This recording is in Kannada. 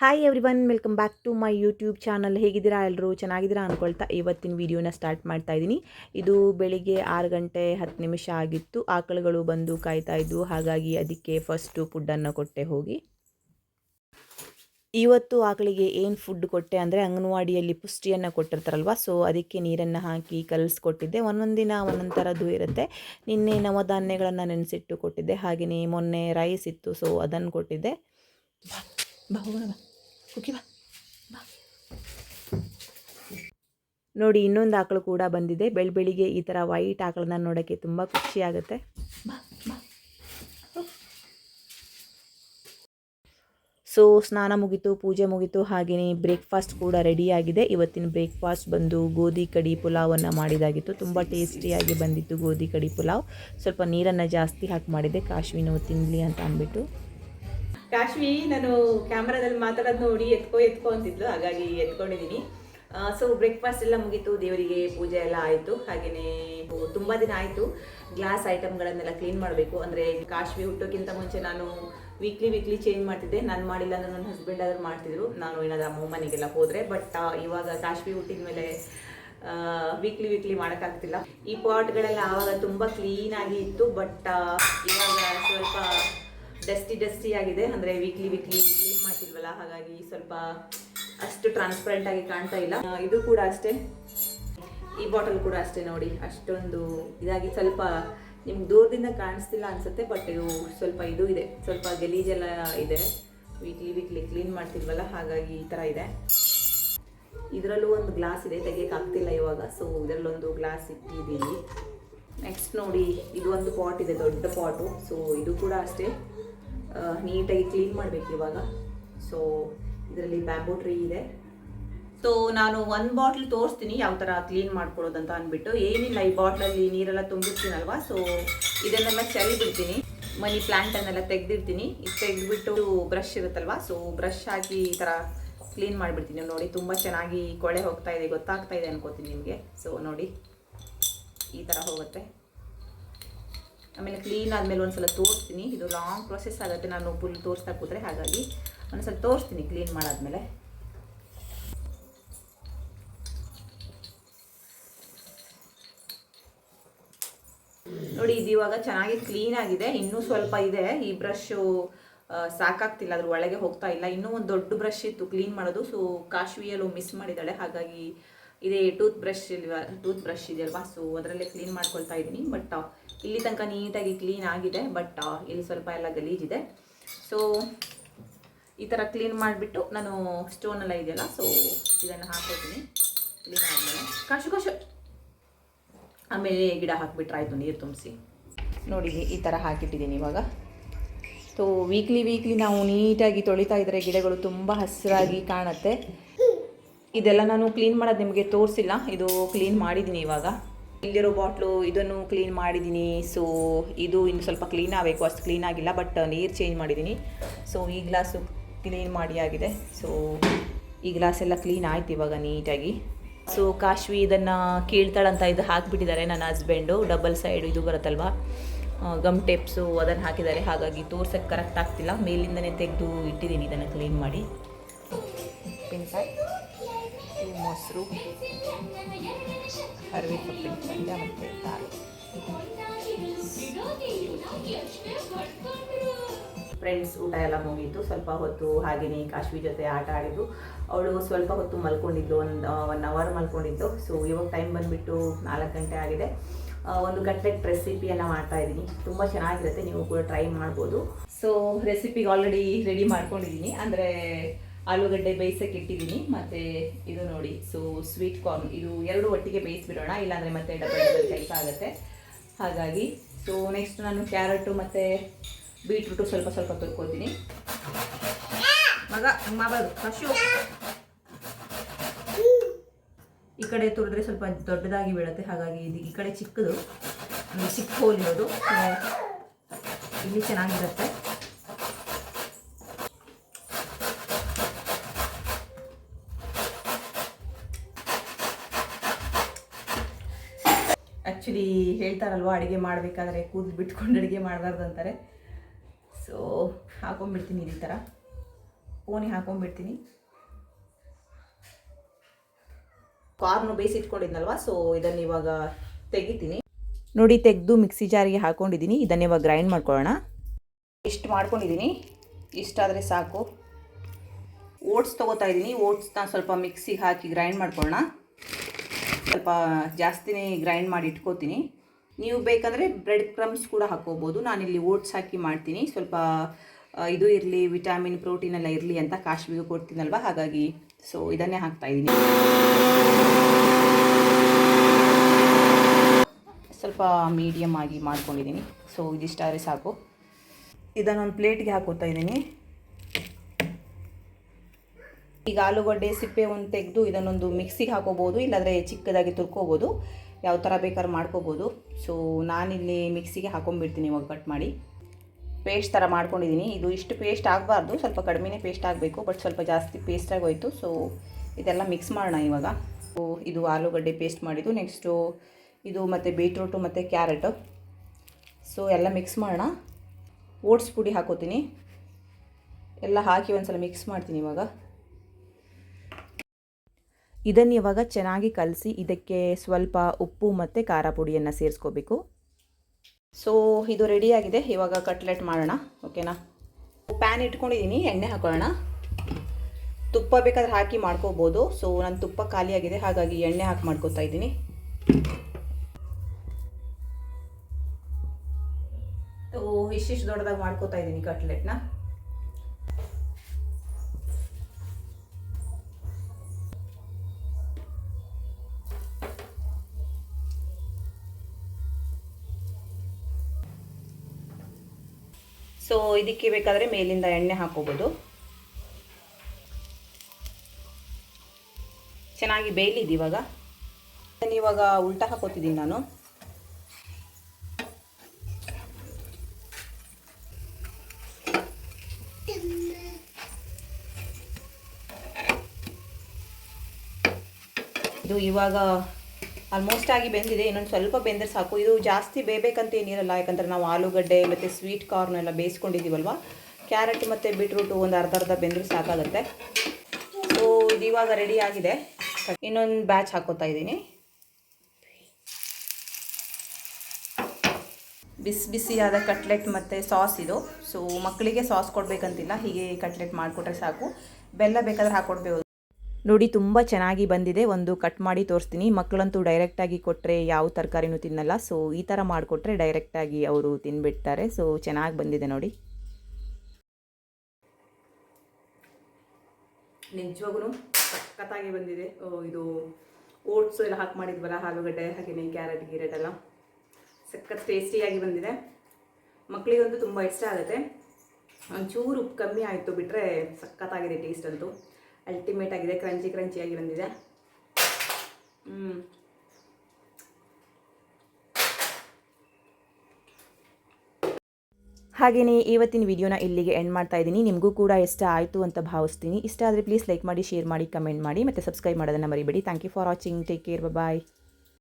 Hi everyone welcome back to my YouTube channel ಹೇಗಿದ್ದೀರಾ ಎಲ್ಲರೂ ಚೆನ್ನಾಗಿದ್ದೀರಾ ಅಂದ್ಕೊಳ್ತಾ ಇವತ್ತಿನ ವಿಡಿಯೋನ ಸ್ಟಾರ್ಟ್ ಮಾಡ್ತಾ ಇದ್ದೀನಿ. ಇದು ಬೆಳಿಗ್ಗೆ ಆರು ಗಂಟೆ ಹತ್ತು ನಿಮಿಷ ಆಗಿತ್ತು. ಆಕಳುಗಳು ಬಂದು ಕಾಯ್ತಾ ಇದ್ವು ಹಾಗಾಗಿ ಅದಕ್ಕೆ ಫಸ್ಟು ಫುಡ್ಡನ್ನು ಕೊಟ್ಟೆ ಹೋಗಿ. ಇವತ್ತು ಆಕಳಿಗೆ ಏನು ಫುಡ್ ಕೊಟ್ಟೆ ಅಂದರೆ ಅಂಗನವಾಡಿಯಲ್ಲಿ ಪುಷ್ಟಿಯನ್ನು ಕೊಟ್ಟಿರ್ತಾರಲ್ವ? ಸೊ ಅದಕ್ಕೆ ನೀರನ್ನು ಹಾಕಿ ಕಲಿಸ್ಕೊಟ್ಟಿದ್ದೆ. ಒಂದೊಂದು ದಿನ ಒಂದೊಂದು ಥರದ್ದು ಇರುತ್ತೆ. ನಿನ್ನೆ ನವಧಾನ್ಯಗಳನ್ನು ನೆನೆಸಿಟ್ಟು ಕೊಟ್ಟಿದ್ದೆ. ಹಾಗೆಯೇ ಮೊನ್ನೆ ರೈಸ್ ಇತ್ತು ಸೊ ಅದನ್ನು ಕೊಟ್ಟಿದ್ದೆ. ಕುಕ್ಕಿ ಬಾ. ಬಾ ನೋಡಿ ಇನ್ನೊಂದು ಆಕಳು ಕೂಡ ಬಂದಿದೆ. ಬೆಳ್ ಬೆಳಿಗ್ಗೆ ಈ ಥರ ವೈಟ್ ಆಕಳನ್ನ ನೋಡೋಕ್ಕೆ ತುಂಬ ಖುಷಿ ಆಗುತ್ತೆ ಸೊ ಸ್ನಾನ ಮುಗಿತು ಪೂಜೆ ಮುಗಿತು ಹಾಗೆಯೇ ಬ್ರೇಕ್ಫಾಸ್ಟ್ ಕೂಡ ರೆಡಿಯಾಗಿದೆ ಇವತ್ತಿನ ಬ್ರೇಕ್ಫಾಸ್ಟ್ ಬಂದು ಗೋಧಿ ಕಡಿ ಪುಲಾವನ್ನು ಮಾಡಿದಾಗಿತ್ತು. ತುಂಬ ಟೇಸ್ಟಿಯಾಗಿ ಬಂದಿತ್ತು ಗೋಧಿ ಕಡಿ ಪುಲಾವ್. ಸ್ವಲ್ಪ ನೀರನ್ನು ಜಾಸ್ತಿ ಹಾಕಿ ಮಾಡಿದೆ ಕಾಶ್ವಿನವು ತಿನ್ನಲಿ ಅಂತ ಅಂದ್ಬಿಟ್ಟು. ಕಾಶ್ಮಿ ನಾನು ಕ್ಯಾಮ್ರಾದಲ್ಲಿ ಮಾತಾಡೋದು ನೋಡಿ ಎತ್ಕೋ ಎತ್ಕೋ ಅಂತಿದ್ಲು. ಹಾಗಾಗಿ ಎತ್ಕೊಂಡಿದ್ದೀನಿ ಸೊ ಬ್ರೇಕ್ಫಾಸ್ಟ್ ಎಲ್ಲ ಮುಗೀತು. ದೇವರಿಗೆ ಪೂಜೆ ಎಲ್ಲ ಆಯಿತು. ಹಾಗೆಯೇ ತುಂಬ ದಿನ ಆಯಿತು. ಗ್ಲಾಸ್ ಐಟಮ್ಗಳನ್ನೆಲ್ಲ ಕ್ಲೀನ್ ಮಾಡಬೇಕು. ಅಂದರೆ ಕಾಶ್ಮಿ ಹುಟ್ಟೋಕ್ಕಿಂತ ಮುಂಚೆ ನಾನು ವೀಕ್ಲಿ ವೀಕ್ಲಿ ಚೇಂಜ್ ಮಾಡ್ತಿದ್ದೆ. ನಾನು ಮಾಡಿಲ್ಲ ಅಂದರೆ ನನ್ನ ಹಸ್ಬೆಂಡ್ ಆದರೂ ಮಾಡ್ತಿದ್ರು. ನಾನು ಏನಾದ್ರು ಅಮ್ಮ ಮನೆಗೆಲ್ಲ ಹೋದರೆ. ಬಟ್ ಇವಾಗ ಕಾಶ್ವಿ ಹುಟ್ಟಿದ ಮೇಲೆ ವೀಕ್ಲಿ ವೀಕ್ಲಿ ಮಾಡೋಕ್ಕಾಗ್ತಿಲ್ಲ. ಈ ಪಾಟ್ಗಳೆಲ್ಲ ಆವಾಗ ತುಂಬ ಕ್ಲೀನಾಗಿ ಇತ್ತು. ಬಟ್ ಇವಾಗ ಸ್ವಲ್ಪ ಡಸ್ಟಿ ಡಸ್ಟಿ ಆಗಿದೆ. ಅಂದರೆ ವೀಕ್ಲಿ ವೀಕ್ಲಿ ಕ್ಲೀನ್ ಮಾಡ್ತಿಲ್ವಲ್ಲ ಹಾಗಾಗಿ ಸ್ವಲ್ಪ ಅಷ್ಟು ಟ್ರಾನ್ಸ್ಪರೆಂಟ್ ಆಗಿ ಕಾಣ್ತಾ ಇಲ್ಲ. ಇದು ಕೂಡ ಅಷ್ಟೇ. ಈ ಬಾಟಲ್ ಕೂಡ ಅಷ್ಟೇ ನೋಡಿ. ಅಷ್ಟೊಂದು ಇದಾಗಿ ಸ್ವಲ್ಪ ನಿಮ್ಗೆ ದೂರದಿಂದ ಕಾಣಿಸ್ತಿಲ್ಲ ಅನ್ಸುತ್ತೆ ಬಟ್ ಇದು ಸ್ವಲ್ಪ ಇದು ಇದೆ. ಸ್ವಲ್ಪ ಗಲೀಜೆಲ್ಲ ಇದೆ. ವೀಕ್ಲಿ ವೀಕ್ಲಿ ಕ್ಲೀನ್ ಮಾಡ್ತಿಲ್ವಲ್ಲ ಹಾಗಾಗಿ ಈ ಥರ ಇದೆ. ಇದರಲ್ಲೂ ಒಂದು ಗ್ಲಾಸ್ ಇದೆ ತೆಗಿಯಕ್ಕೆ ಆಗ್ತಿಲ್ಲ ಇವಾಗ. ಸೊ ಇದರಲ್ಲೊಂದು ಗ್ಲಾಸ್ ಇಟ್ಟಿದ್ದೀನಿ ನೆಕ್ಸ್ಟ್ ನೋಡಿ, ಇದು ಒಂದು ಪಾಟ್ ಇದೆ, ದೊಡ್ಡ ಪಾಟು ಸೊ ಇದು ಕೂಡ ಅಷ್ಟೇ. ನೀಟಾಗಿ ಕ್ಲೀನ್ ಮಾಡಬೇಕು ಇವಾಗ. ಸೊ ಇದರಲ್ಲಿ ಬ್ಯಾಂಬೂ ಟ್ರೀ ಇದೆ. ಸೊ ನಾನು ಒಂದು ಬಾಟ್ಲ್ ತೋರಿಸ್ತೀನಿ ಯಾವ ಥರ ಕ್ಲೀನ್ ಮಾಡ್ಕೊಳ್ಳೋದಂತ ಅಂದ್ಬಿಟ್ಟು. ಏನಿಲ್ಲ, ಈ ಬಾಟ್ಲಲ್ಲಿ ನೀರೆಲ್ಲ ತುಂಬಿರ್ತೀನಲ್ವಾ? ಸೊ ಇದನ್ನೆಲ್ಲ ಚೆಲ್ಲಿ ಬಿಡ್ತೀನಿ ಮನಿ ಪ್ಲ್ಯಾಂಟನ್ನೆಲ್ಲ ತೆಗೆದಿರ್ತೀನಿ. ಇದು ತೆಗೆದ್ಬಿಟ್ಟು ಬ್ರಷ್ ಇರುತ್ತಲ್ವ? ಸೊ ಬ್ರಷ್ ಹಾಕಿ ಈ ಥರ ಕ್ಲೀನ್ ಮಾಡಿಬಿಡ್ತೀನಿ. ನೋಡಿ, ತುಂಬ ಚೆನ್ನಾಗಿ ಕೊಳೆ ಹೋಗ್ತಾ ಇದೆ, ಗೊತ್ತಾಗ್ತಾ ಇದೆ ಅನ್ಕೋತೀನಿ ನಿಮಗೆ. ಸೊ ನೋಡಿ, ಈ ಥರ ಹೋಗುತ್ತೆ. ಆಮೇಲೆ ಕ್ಲೀನ್ ಆದಮೇಲೆ ಒಂದ್ಸಲ ತೋರಿಸ್ತೀನಿ. ಇದು ಲಾಂಗ್ ಪ್ರೊಸೆಸ್ ಆಗುತ್ತೆ. ನಾನು ಫುಲ್ ತೋರಿಸ್ತಾ ಕೂತ್ರೆ ಹಾಗಾಗಿ ಒಂದ್ಸಲ ತೋರಿಸ್ತೀನಿ ಕ್ಲೀನ್ ಮಾಡಾದ್ಮೇಲೆ. ನೋಡಿ, ಇದು ಇವಾಗ ಚೆನ್ನಾಗಿ ಕ್ಲೀನ್ ಆಗಿದೆ. ಇನ್ನೂ ಸ್ವಲ್ಪ ಇದೆ. ಈ ಬ್ರಷು ಸಾಕಾಗ್ತಿಲ್ಲ. ಅದ್ರ ಒಳಗೆ ಹೋಗ್ತಾ ಇಲ್ಲ. ಇನ್ನೂ ಒಂದು ದೊಡ್ಡ ಬ್ರಷ್ ಇತ್ತು ಕ್ಲೀನ್ ಮಾಡೋದು. ಸೊ ಕಾಶ್ವಿಯಲ್ಲೂ ಮಿಸ್ ಮಾಡಿದ್ದಾಳೆ. ಹಾಗಾಗಿ ಇದೇ ಟೂತ್ ಬ್ರಷ್ ಇಲ್ವಾ? ಟೂತ್ ಬ್ರಷ್ ಇದೆಯಲ್ವಾ? ಸೊ ಅದರಲ್ಲೇ ಕ್ಲೀನ್ ಮಾಡ್ಕೊಳ್ತಾ ಇದ್ದೀನಿ. ಬಟ್ ಇಲ್ಲಿ ತನಕ ನೀಟಾಗಿ ಕ್ಲೀನ್ ಆಗಿದೆ ಬಟ್ ಇಲ್ಲಿ ಸ್ವಲ್ಪ ಎಲ್ಲ ಗಲೀಜಿದೆ. ಸೊ ಈ ಥರ ಕ್ಲೀನ್ ಮಾಡಿಬಿಟ್ಟು ನಾನು ಸ್ಟೋನ್ ಎಲ್ಲ ಇದೆಯಲ್ಲ ಸೊ ಇದನ್ನು ಹಾಕೋತೀನಿ ಕ್ಲೀನ್ ಆದಮೇಲೆ. ಕಾಶು ಕಾಶು. ಆಮೇಲೆ ಗಿಡ ಹಾಕಿಬಿಟ್ರಾಯ್ತು ನೀರು ತುಂಬಿಸಿ. ನೋಡಿ ಈ ಥರ ಹಾಕಿಟ್ಟಿದ್ದೀನಿ ಇವಾಗ. ಸೊ ವೀಕ್ಲಿ ವೀಕ್ಲಿ ನಾವು ನೀಟಾಗಿ ತೊಳಿತಾ ಇದ್ದರೆ ಗಿಡಗಳು ತುಂಬ ಹಸಿರಾಗಿ ಕಾಣುತ್ತೆ. ಇದೆಲ್ಲ ನಾನು ಕ್ಲೀನ್ ಮಾಡೋದು ನಿಮಗೆ ತೋರಿಸಿಲ್ಲ, ಇದು ಕ್ಲೀನ್ ಮಾಡಿದ್ದೀನಿ ಇವಾಗ. ಇಲ್ಲಿರೋ ಬಾಟ್ಲು ಇದನ್ನು ಕ್ಲೀನ್ ಮಾಡಿದ್ದೀನಿ. ಸೊ ಇದು ಇನ್ನು ಸ್ವಲ್ಪ ಕ್ಲೀನ್ ಆಗಬೇಕು. ಅಷ್ಟು ಕ್ಲೀನ್ ಆಗಿಲ್ಲ ಬಟ್ ನೀರು ಚೇಂಜ್ ಮಾಡಿದ್ದೀನಿ. ಸೊ ಈ ಗ್ಲಾಸು ಕ್ಲೀನ್ ಮಾಡಿ ಆಗಿದೆ. ಸೊ ಈ ಗ್ಲಾಸ್ ಎಲ್ಲ ಕ್ಲೀನ್ ಆಯ್ತು ಇವಾಗ ನೀಟಾಗಿ. ಸೊ ಕಾಶ್ವಿ ಇದನ್ನು ಕೀಳ್ತಾಳಂತ ಇದು ಹಾಕಿಬಿಟ್ಟಿದ್ದಾರೆ ನನ್ನ ಹಸ್ಬೆಂಡು ಡಬಲ್ ಸೈಡ್ ಇದು ಬರುತ್ತಲ್ವಾ? ಗಮ್ ಟೇಪ್ಸು ಅದನ್ನು ಹಾಕಿದ್ದಾರೆ. ಹಾಗಾಗಿ ತೋರ್ಸೋಕ್ಕೆ ಕರೆಕ್ಟ್ ಆಗ್ತಿಲ್ಲ. ಮೇಲಿಂದನೇ ತೆಗೆದು ಇಟ್ಟಿದ್ದೀನಿ ಇದನ್ನು ಕ್ಲೀನ್ ಮಾಡಿ. ಉಪ್ಪಿನಕಾಯಿ ಮೊಸರು. ಸೊಪ್ಪಿನ ಪಲ್ಯ ಫ್ರೆಂಡ್ಸ್ ಊಟ ಎಲ್ಲ ಮುಗೀತು. ಸ್ವಲ್ಪ ಹೊತ್ತು ಹಾಗೆಯೇ ಕಾಶ್ವಿ ಜೊತೆ ಆಟ ಆಡಿದ್ದು. ಅವಳು ಸ್ವಲ್ಪ ಹೊತ್ತು ಮಲ್ಕೊಂಡಿದ್ದು ಒಂದು ಒನ್ ಅವರ್ ಮಲ್ಕೊಂಡಿದ್ದು. ಸೊ ಇವಾಗ ಟೈಮ್ ಬಂದುಬಿಟ್ಟು ನಾಲ್ಕು ಗಂಟೆ ಆಗಿದೆ. ಒಂದು ಕಟ್ಲೆಟ್ ರೆಸಿಪಿಯನ್ನು ಮಾಡ್ತಾ ಇದ್ದೀನಿ. ತುಂಬ ಚೆನ್ನಾಗಿರುತ್ತೆ. ನೀವು ಕೂಡ ಟ್ರೈ ಮಾಡ್ಬೋದು. ಸೊ ರೆಸಿಪಿಗೆ ಆಲ್ರೆಡಿ ರೆಡಿ ಮಾಡ್ಕೊಂಡಿದ್ದೀನಿ. ಅಂದರೆ ಆಲೂಗಡ್ಡೆ ಬೇಯಿಸಕ್ಕೆ ಇಟ್ಟಿದ್ದೀನಿ. ಮತ್ತು ಇದು ನೋಡಿ ಸೊ ಸ್ವೀಟ್ ಕಾರ್ನ್ ಇದು ಎರಡು ಒಟ್ಟಿಗೆ ಬೇಯಿಸ್ಬಿಡೋಣ, ಇಲ್ಲಾಂದರೆ ಮತ್ತೆ ಡಬಲ್ ಡಬಲ್ ಕೆಲಸ ಆಗುತ್ತೆ. ಹಾಗಾಗಿ ಸೊ ನೆಕ್ಸ್ಟ್ ನಾನು ಕ್ಯಾರೆಟು ಮತ್ತು ಬೀಟ್ರೂಟು ಸ್ವಲ್ಪ ಸ್ವಲ್ಪ ತುರ್ಕೋತೀನಿ. ಮಗ ಮಾಡಬಾರ್ದು ಕಶು ಈ ಕಡೆ ತುರಿದ್ರೆ ಸ್ವಲ್ಪ ದೊಡ್ಡದಾಗಿ ಬೀಳುತ್ತೆ. ಹಾಗಾಗಿ ಇದು ಈ ಕಡೆ ಚಿಕ್ಕದು. ಚಿಕ್ಕ ಹೋಲಿರೋದು ಇಲ್ಲಿ ಚೆನ್ನಾಗಿರುತ್ತೆ. ಆ್ಯಕ್ಚುಲಿ ಹೇಳ್ತಾರಲ್ವ, ಅಡುಗೆ ಮಾಡಬೇಕಾದ್ರೆ ಕೂದಲು ಬಿಟ್ಕೊಂಡು ಅಡುಗೆ ಮಾಡಬಾರ್ದು ಅಂತಾರೆ. ಸೊ ಹಾಕೊಂಡ್ಬಿಡ್ತೀನಿ ಈ ಥರ. ಕೋನಿ ಹಾಕೊಂಡ್ಬಿಡ್ತೀನಿ. ಕಾರ್ನು ಬೇಯಿಸಿಟ್ಕೊಂಡಿದ್ನಲ್ವ ಸೊ ಇದನ್ನು ಇವಾಗ ತೆಗಿತೀನಿ. ನೋಡಿ, ತೆಗೆದು ಮಿಕ್ಸಿ ಜಾರಿಗೆ ಹಾಕೊಂಡಿದ್ದೀನಿ. ಇದನ್ನು ಇವಾಗ ಗ್ರೈಂಡ್ ಮಾಡ್ಕೊಳ್ಳೋಣ. ಇಷ್ಟು ಮಾಡ್ಕೊಂಡಿದ್ದೀನಿ. ಇಷ್ಟಾದರೆ ಸಾಕು. ಓಟ್ಸ್ ತೊಗೋತಾ ಇದ್ದೀನಿ. ಓಟ್ಸ್ನ ಸ್ವಲ್ಪ ಮಿಕ್ಸಿಗೆ ಹಾಕಿ ಗ್ರೈಂಡ್ ಮಾಡ್ಕೊಳ್ಳೋಣ. ಸ್ವಲ್ಪ ಜಾಸ್ತಿನೇ ಗ್ರೈಂಡ್ ಮಾಡಿ ಇಟ್ಕೋತೀನಿ. ನೀವು ಬೇಕಂದರೆ ಬ್ರೆಡ್ ಕ್ರಮ್ಸ್ ಕೂಡ ಹಾಕೋಬೋದು. ನಾನಿಲ್ಲಿ ಓಟ್ಸ್ ಹಾಕಿ ಮಾಡ್ತೀನಿ. ಸ್ವಲ್ಪ ಇದು ಇರಲಿ ವಿಟಾಮಿನ್ ಪ್ರೋಟೀನ್ ಎಲ್ಲ ಇರಲಿ ಅಂತ ಕಾಶ್ಮೀರಿಗೆ ಕೊಡ್ತೀನಲ್ವ? ಹಾಗಾಗಿ ಸೊ ಇದನ್ನೇ ಹಾಕ್ತಾ ಇದ್ದೀನಿ ಸ್ವಲ್ಪ ಮೀಡಿಯಮ್ ಆಗಿ ಮಾಡ್ಕೊಂಡಿದ್ದೀನಿ ಸೊ ಇದಿಷ್ಟಾದ್ರೆ ಸಾಕು. ಇದನ್ನೊಂದು ಪ್ಲೇಟ್ಗೆ ಹಾಕೋತಾ ಇದ್ದೀನಿ ಈಗ ಆಲೂಗಡ್ಡೆ, ಸಿಪ್ಪೆ ಒಂದು ತೆಗೆದು ಇದನ್ನೊಂದು ಮಿಕ್ಸಿಗೆ ಹಾಕೋಬೋದು, ಇಲ್ಲಾಂದರೆ ಚಿಕ್ಕದಾಗಿ ತುರ್ಕೋಬೋದು. ಯಾವ ಥರ ಬೇಕಾದ್ರೂ ಮಾಡ್ಕೋಬೋದು. ಸೊ ನಾನಿಲ್ಲಿ ಮಿಕ್ಸಿಗೆ ಹಾಕೊಂಡ್ಬಿಡ್ತೀನಿ ಇವಾಗ ಕಟ್ ಮಾಡಿ. ಪೇಸ್ಟ್ ಥರ ಮಾಡ್ಕೊಂಡಿದ್ದೀನಿ ಇದು ಇಷ್ಟು ಪೇಸ್ಟ್ ಆಗಬಾರ್ದು. ಸ್ವಲ್ಪ ಕಡಿಮೆನೇ ಪೇಸ್ಟ್ ಆಗಬೇಕು ಬಟ್ ಸ್ವಲ್ಪ ಜಾಸ್ತಿ ಪೇಸ್ಟ್ ಹೋಯಿತು. ಸೊ ಇದೆಲ್ಲ ಮಿಕ್ಸ್ ಮಾಡೋಣ ಇವಾಗ. ಸೊ ಇದು ಆಲೂಗಡ್ಡೆ ಪೇಸ್ಟ್ ಮಾಡಿದ್ದು. ನೆಕ್ಸ್ಟು ಇದು ಮತ್ತು ಬೀಟ್ರೂಟು ಮತ್ತು ಕ್ಯಾರೆಟು ಸೊ ಎಲ್ಲ ಮಿಕ್ಸ್ ಮಾಡೋಣ. ಓಟ್ಸ್ ಪುಡಿ ಹಾಕೋತೀನಿ. ಎಲ್ಲ ಹಾಕಿ ಒಂದು ಸಲ ಮಿಕ್ಸ್ ಮಾಡ್ತೀನಿ ಇವಾಗ. ಇದನ್ನು ಇವಾಗ ಚೆನ್ನಾಗಿ ಕಲಸಿ ಇದಕ್ಕೆ ಸ್ವಲ್ಪ ಉಪ್ಪು ಮತ್ತು ಖಾರ ಪುಡಿಯನ್ನು ಸೇರಿಸ್ಕೋಬೇಕು. ಸೊ ಇದು ರೆಡಿಯಾಗಿದೆ ಇವಾಗ ಕಟ್ಲೆಟ್ ಮಾಡೋಣ. ಓಕೆನಾ ಪ್ಯಾನ್ ಇಟ್ಕೊಂಡಿದ್ದೀನಿ ಎಣ್ಣೆ ಹಾಕೊಳ್ಳೋಣ. ತುಪ್ಪ ಬೇಕಾದ್ರೆ ಹಾಕಿ ಮಾಡ್ಕೋಬೋದು. ಸೊ ನನ್ನ ತುಪ್ಪ ಖಾಲಿಯಾಗಿದೆ ಹಾಗಾಗಿ ಎಣ್ಣೆ ಹಾಕಿ ಮಾಡ್ಕೋತಾ ಇದ್ದೀನಿ. ಸೊ ಇಷ್ಟಿಷ್ಟು ದೊಡ್ಡದಾಗಿ ಮಾಡ್ಕೋತಾ ಇದ್ದೀನಿ ಕಟ್ಲೆಟ್ನ ಸೊ ಇದಕ್ಕೆ ಬೇಕಾದರೆ ಮೇಲಿಂದ ಎಣ್ಣೆ ಹಾಕೋಬೋದು. ಚೆನ್ನಾಗಿ ಬೇಯಲಿದ್ದು ಇವಾಗ. ಇವಾಗ ಉಲ್ಟಾ ಹಾಕೋತಿದ್ದೀನಿ ನಾನು. ಇದು ಇವಾಗ ಆಲ್ಮೋಸ್ಟ್ ಆಗಿ ಬೆಂದಿದೆ. ಇನ್ನೊಂದು ಸ್ವಲ್ಪ ಬೆಂದರೆ ಸಾಕು. ಇದು ಜಾಸ್ತಿ ಬೇಯಬೇಕಂತ ಏನಿರಲ್ಲ. ಯಾಕಂದರೆ ನಾವು ಆಲೂಗಡ್ಡೆ ಮತ್ತು ಸ್ವೀಟ್ ಕಾರ್ನ್ ಎಲ್ಲ ಬೇಯಿಸ್ಕೊಂಡಿದ್ದೀವಲ್ವ ಕ್ಯಾರೆಟ್ ಮತ್ತು ಬೀಟ್ರೂಟು ಒಂದು ಅರ್ಧ ಅರ್ಧ ಬೆಂದರೆ ಸಾಕಾಗುತ್ತೆ. ಸೊ ಇದು ಇವಾಗ ರೆಡಿ ಆಗಿದೆ. ಇನ್ನೊಂದು ಬ್ಯಾಚ್ ಹಾಕೋತಾ ಇದ್ದೀನಿ. ಬಿಸಿ ಬಿಸಿಯಾದ ಕಟ್ಲೆಟ್ ಮತ್ತು ಸಾಸ್ ಇದು. ಸೊ ಮಕ್ಕಳಿಗೆ ಸಾಸ್ ಕೊಡಬೇಕಂತಿಲ್ಲ. ಹೀಗೆ ಕಟ್ಲೆಟ್ ಮಾಡಿಕೊಟ್ರೆ ಸಾಕು. ಬೆಲ್ಲ ಬೇಕಾದ್ರೆ ಹಾಕ್ಕೊಡ್ಬೋದು ನೋಡಿ ತುಂಬ ಚೆನ್ನಾಗಿ ಬಂದಿದೆ. ಒಂದು ಕಟ್ ಮಾಡಿ ತೋರಿಸ್ತೀನಿ. ಮಕ್ಕಳಂತೂ ಡೈರೆಕ್ಟಾಗಿ ಕೊಟ್ಟರೆ ಯಾವ ತರಕಾರಿನೂ ತಿನ್ನಲ್ಲ. ಸೊ ಈ ಥರ ಮಾಡಿಕೊಟ್ರೆ ಡೈರೆಕ್ಟಾಗಿ ಅವರು ತಿನ್ಬಿಡ್ತಾರೆ. ಸೊ ಚೆನ್ನಾಗಿ ಬಂದಿದೆ ನೋಡಿ. ನಿಜವಾಗೂ ಸಖತ್ತಾಗಿ ಬಂದಿದೆ. ಇದು ಓಟ್ಸು ಎಲ್ಲ ಹಾಕಿ ಮಾಡಿದ್ವಲ್ಲ, ಆಲೂಗಡ್ಡೆ ಹಾಗೆಯೇ ಕ್ಯಾರೆಟ್, ಗೀರೆಟ್ ಎಲ್ಲ. ಸಖತ್ ಟೇಸ್ಟಿಯಾಗಿ ಬಂದಿದೆ. ಮಕ್ಕಳಿಗಂತೂ ತುಂಬ ಇಷ್ಟ ಆಗುತ್ತೆ. ಒಂಚೂರು ಉಪ್ಪು ಕಮ್ಮಿ ಆಯಿತು ಬಿಟ್ಟರೆ ಸಖತ್ತಾಗಿದೆ ಟೇಸ್ಟ್ ಅಂತೂ. ಅಲ್ಟಿಮೇಟ್ ಆಗಿದೆ ಕ್ರಂಚಿ ಕ್ರಂಚಿಯಾಗಿ ಬಂದಿದೆ. ಹ್ಞೂ ಹಾಗೆಯೇ ಇವತ್ತಿನ ವಿಡಿಯೋನ ಇಲ್ಲಿಗೆ ಎಂಡ್ ಮಾಡ್ತಾ ಇದ್ದೀನಿ. ನಿಮಗೂ ಕೂಡ ಇಷ್ಟ ಆಯಿತು ಅಂತ ಭಾವಿಸ್ತೀನಿ. ಇಷ್ಟ ಆದರೆ ಪ್ಲೀಸ್ ಲೈಕ್ ಮಾಡಿ ಶೇರ್ ಮಾಡಿ ಕಮೆಂಟ್ ಮಾಡಿ, ಮತ್ತು ಸಬ್ಸ್ಕ್ರೈಬ್ ಮಾಡೋದನ್ನು ಮರಿಬೇಡಿ. Thank you for watching take care bye